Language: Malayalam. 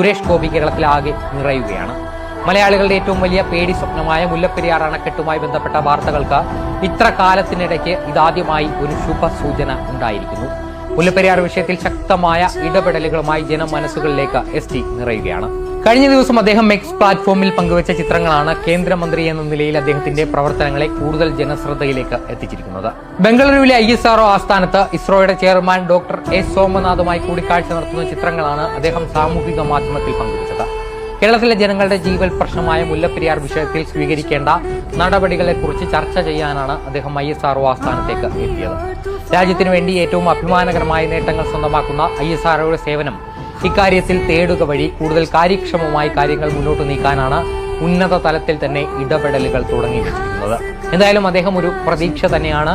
സുരേഷ് ഗോപി കേരളത്തിലാകെ നിറയുകയാണ്. മലയാളികളുടെ ഏറ്റവും വലിയ പേടി സ്വപ്നമായ മുല്ലപ്പെരിയാർ അണക്കെട്ടുമായി ബന്ധപ്പെട്ട വാർത്തകൾക്ക് ഇത്ര കാലത്തിനിടയ്ക്ക് ഇതാദ്യമായി ഒരു ശുഭസൂചന ഉണ്ടായിരിക്കുന്നു. മുല്ലപ്പെരിയാർ വിഷയത്തിൽ ശക്തമായ ഇടപെടലുകളുമായി ജനമനസ്സുകളിലേക്ക് എസ് ടി നിറയുകയാണ്. കഴിഞ്ഞ ദിവസം അദ്ദേഹം എക്സ് പ്ലാറ്റ്ഫോമിൽ പങ്കുവച്ച ചിത്രങ്ങളാണ് കേന്ദ്രമന്ത്രി എന്ന നിലയിൽ അദ്ദേഹത്തിന്റെ പ്രവർത്തനങ്ങളെ കൂടുതൽ ജനശ്രദ്ധയിലേക്ക് എത്തിച്ചിരിക്കുന്നത്. ബംഗളൂരുവിലെ ഐ എസ് ആർഒ ആസ്ഥാനത്ത് ഇസ്രോയുടെ ചെയർമാൻ ഡോക്ടർ എസ് സോമനാഥുമായി കൂടിക്കാഴ്ച നടത്തുന്ന ചിത്രങ്ങളാണ് അദ്ദേഹം സാമൂഹിക മാധ്യമത്തിൽ പങ്കുവച്ചത്. കേരളത്തിലെ ജനങ്ങളുടെ ജീവൽ പ്രശ്നമായ മുല്ലപ്പെരിയാർ വിഷയത്തിൽ സ്വീകരിക്കേണ്ട നടപടികളെക്കുറിച്ച് ചർച്ച ചെയ്യാനാണ് അദ്ദേഹം ഐ എസ് ആർഒ ആസ്ഥാനത്തേക്ക് എത്തിയത്. രാജ്യത്തിനു വേണ്ടി ഏറ്റവും അഭിമാനകരമായ നേട്ടങ്ങൾ സ്വന്തമാക്കുന്ന ഐ എസ് ആർഒയുടെ സേവനം ഇക്കാര്യത്തിൽ തേടുക വഴി കൂടുതൽ കാര്യക്ഷമമായി കാര്യങ്ങൾ മുന്നോട്ട് നീക്കാനാണ് ഉന്നത തലത്തിൽ തന്നെ ഇടപെടലുകൾ തുടങ്ങി വെച്ചിരിക്കുന്നത് എന്തായാലും അദ്ദേഹം ഒരു പ്രതീക്ഷ തന്നെയാണ്.